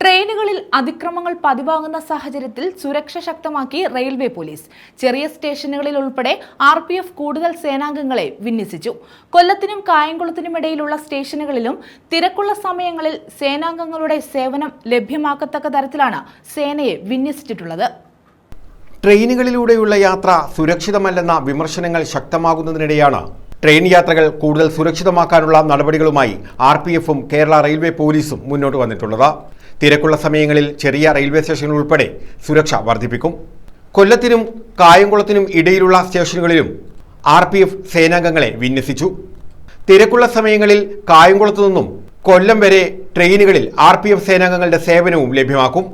ട്രെയിനുകളിൽ അതിക്രമങ്ങൾ പതിവാകുന്ന സാഹചര്യത്തിൽ സുരക്ഷ ശക്തമാക്കി റെയിൽവേ പോലീസ്. ചെറിയ സ്റ്റേഷനുകളിൽ ഉൾപ്പെടെ ആർ പി എഫ് കൂടുതൽ സേനാംഗങ്ങളെ വിന്യസിച്ചു. കൊല്ലത്തിനും കായംകുളത്തിനും ഇടയിലുള്ള സ്റ്റേഷനുകളിലും തിരക്കുള്ള സമയങ്ങളിൽ സേനാംഗങ്ങളുടെ സേവനം ലഭ്യമാക്കത്തക്ക തരത്തിലാണ് സേനയെ വിന്യസിച്ചിട്ടുള്ളത്. ട്രെയിനുകളിലൂടെയുള്ള യാത്ര സുരക്ഷിതമല്ലെന്ന വിമർശനങ്ങൾ ശക്തമാകുന്നതിനിടെയാണ് ട്രെയിൻ യാത്രകൾ കൂടുതൽ സുരക്ഷിതമാക്കാനുള്ള നടപടികളുമായി ആർ പി എഫും കേരള റെയിൽവേ പോലീസും മുന്നോട്ട് വന്നിട്ടുള്ളത്. തിരക്കുള്ള സമയങ്ങളിൽ ചെറിയ റെയിൽവേ സ്റ്റേഷനുകൾ ഉൾപ്പെടെ സുരക്ഷ വർദ്ധിപ്പിക്കും. കൊല്ലത്തിനും കായംകുളത്തിനും ഇടയിലുള്ള സ്റ്റേഷനുകളിലും ആർ പി എഫ് സേനാംഗങ്ങളെ വിന്യസിച്ചു. തിരക്കുള്ള സമയങ്ങളിൽ കായംകുളത്തു നിന്നും കൊല്ലം വരെ ട്രെയിനുകളിൽ ആർ പി എഫ് സേനാംഗങ്ങളുടെ സേവനവും ലഭ്യമാക്കും.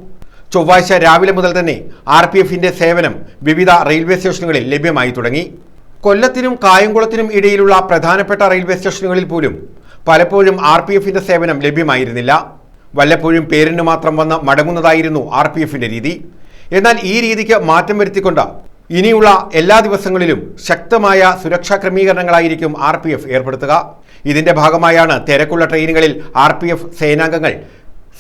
ചൊവ്വാഴ്ച രാവിലെ മുതൽ തന്നെ ആർ പി എഫിന്റെ സേവനം വിവിധ റെയിൽവേ സ്റ്റേഷനുകളിൽ ലഭ്യമായി തുടങ്ങി. കൊല്ലത്തിനും കായംകുളത്തിനും ഇടയിലുള്ള പ്രധാനപ്പെട്ട റെയിൽവേ സ്റ്റേഷനുകളിൽ പോലും പലപ്പോഴും ആർ പി എഫിന്റെ സേവനം ലഭ്യമായിരുന്നില്ല. വല്ലപ്പോഴും പേരിന് മാത്രം വന്ന് മടങ്ങുന്നതായിരുന്നു ആർ പി എഫിന്റെ രീതി. എന്നാൽ ഈ രീതിക്ക് മാറ്റം വരുത്തിക്കൊണ്ട് ഇനിയുള്ള എല്ലാ ദിവസങ്ങളിലും ശക്തമായ സുരക്ഷാ ക്രമീകരണങ്ങളായിരിക്കും ആർ പി എഫ് ഏർപ്പെടുത്തുക. ഇതിന്റെ ഭാഗമായാണ് തിരക്കുള്ള ട്രെയിനുകളിൽ ആർ പി എഫ് സേനാംഗങ്ങൾ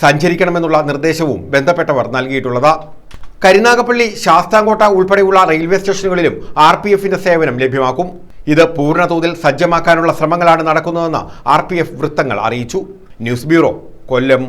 സഞ്ചരിക്കണമെന്നുള്ള നിർദ്ദേശവും ബന്ധപ്പെട്ടവർ നൽകിയിട്ടുള്ളത്. കരുനാഗപ്പള്ളി ശാസ്താംകോട്ട ഉൾപ്പെടെയുള്ള റെയിൽവേ സ്റ്റേഷനുകളിലും ആർ പി എഫിന്റെ സേവനം ലഭ്യമാക്കും. ഇത് പൂർണതോതിൽ സജ്ജമാക്കാനുള്ള ശ്രമങ്ങളാണ് നടക്കുന്നതെന്ന് ആർ പി എഫ് വൃത്തങ്ങൾ അറിയിച്ചു. News bureau Kollam.